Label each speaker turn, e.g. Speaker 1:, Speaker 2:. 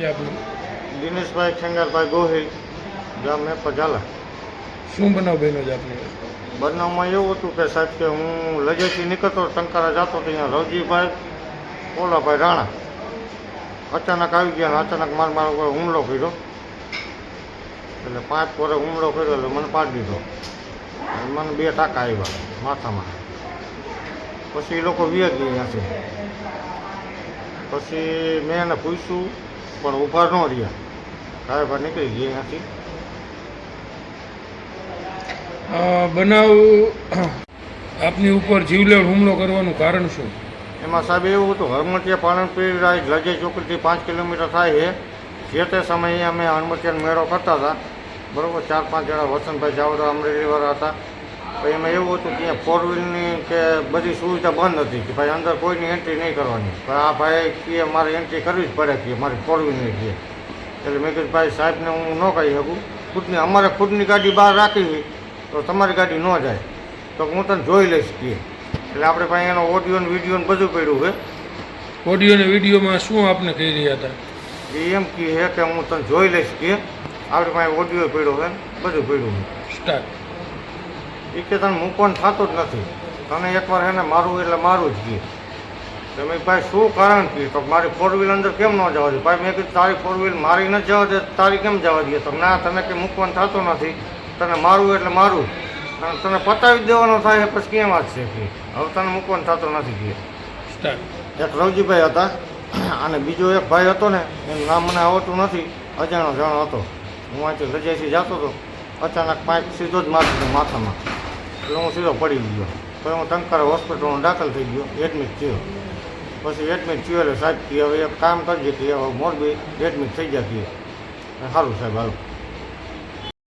Speaker 1: દિનેશભાઈ ખેંગારભાઈ ગોહિલ ગામ મેં પજાલા
Speaker 2: શું બનાવ બહેનો જ આપને?
Speaker 1: બનાવમાં એવું હતું કે સાહેબ કે હું લજેથી નીકળતો ટંકારા જતો તો અહીંયા રવજીભાઈ ઓલાભાઈ રાણા. અચાનક આવી ગયા અને અચાનક માર મારા ઉપર હુમલો કર્યો. એટલે પાંચ પોરે હુમલો કર્યો એટલે મને પાડી દીધો. મને બે ટાંકા આવ્યા માથામાં. પછી એ લોકો વ્યાજ ગયા છે. પછી મેં એને પૂછ્યું પણ ઊભા ન રહ્યા. સાહેબ નીકળી ગયા ત્યાંથી
Speaker 2: અ, બનાવ આપની ઉપર જીવલેણ હુમલો કરવાનું કારણ શું?
Speaker 1: એમાં સાહેબ એવું હતું હરમતિયા પાલનપુર રાય લજે ચોકડીથી પાંચ કિલોમીટર થાય છે. જે તે સમયે અમે હરમતિયાનો મેળો કરતા હતા. બરોબર ચાર પાંચ જણા વસંતભાઈ જાવડા અમરેલીવાળા હતા. પછી એમાં એવું હતું કે ફોર વ્હીલની કે બધી સુવિધા બંધ હતી કે ભાઈ અંદર કોઈની એન્ટ્રી નહીં કરવાની. પણ આ ભાઈ કે મારે એન્ટ્રી કરવી જ પડે કે મારી ફોર વ્હીલની કે. એટલે મેં કીધું ભાઈ સાહેબને હું ન કહી શકું. ખુદની અમારે ખુદની ગાડી બહાર રાખી હોય તો તમારી ગાડી ન જાય. તો હું તને જોઈ લઈશ કે. એટલે આપણે પાસે એનો ઓડિયો ને વીડિયો ને બધું પડ્યું છે.
Speaker 2: ઓડિયો અને વિડીયોમાં શું આપને કહી રહ્યા હતા?
Speaker 1: એ એમ કહે કે હું તને જોઈ લઈશ કે. આપણી પાસે ઓડિયો પડ્યો છે ને બધું પડ્યું છે.
Speaker 2: સ્ટાર્ટ
Speaker 1: એ કે તને મૂકવાનું થતું જ નથી. તને એકવાર એને મારવું એટલે મારું જ કહે તમે ભાઈ શું કારણ કે તો મારી ફોર વ્હીલ અંદર કેમ ન જવા દે? ભાઈ મેં કીધું તારી ફોર વ્હીલ મારી ન જવા દે તારી કેમ જવા દે? તો ના તને કે મૂકવાનું થતું નથી. તને મારવું એટલે મારું અને તને પતાવી દેવાનો થાય પછી કેમ વાત છે કે? હવે તને મૂકવાનું થતું નથી કે? એક રવજીભાઈ હતા અને બીજો એક ભાઈ હતો ને એનું નામ મને આવડતું નથી અજાણો જાણો હતો. હું અહીંથી રજાઈથી જતો હતો. અચાનક પાંચ સીધો જ મારતો માથામાં. એટલે હું સીધો પડી ગયો. પછી હું ટંકાર હોસ્પિટલમાં દાખલ થઈ ગયો. એડમિટ થયો. પછી એડમિટ થયો એટલે સાહેબ કહે હવે એક કામ કરજે કે હવે મોરબી એડમિટ થઈ જતી કે સારું સાહેબ, હાલો.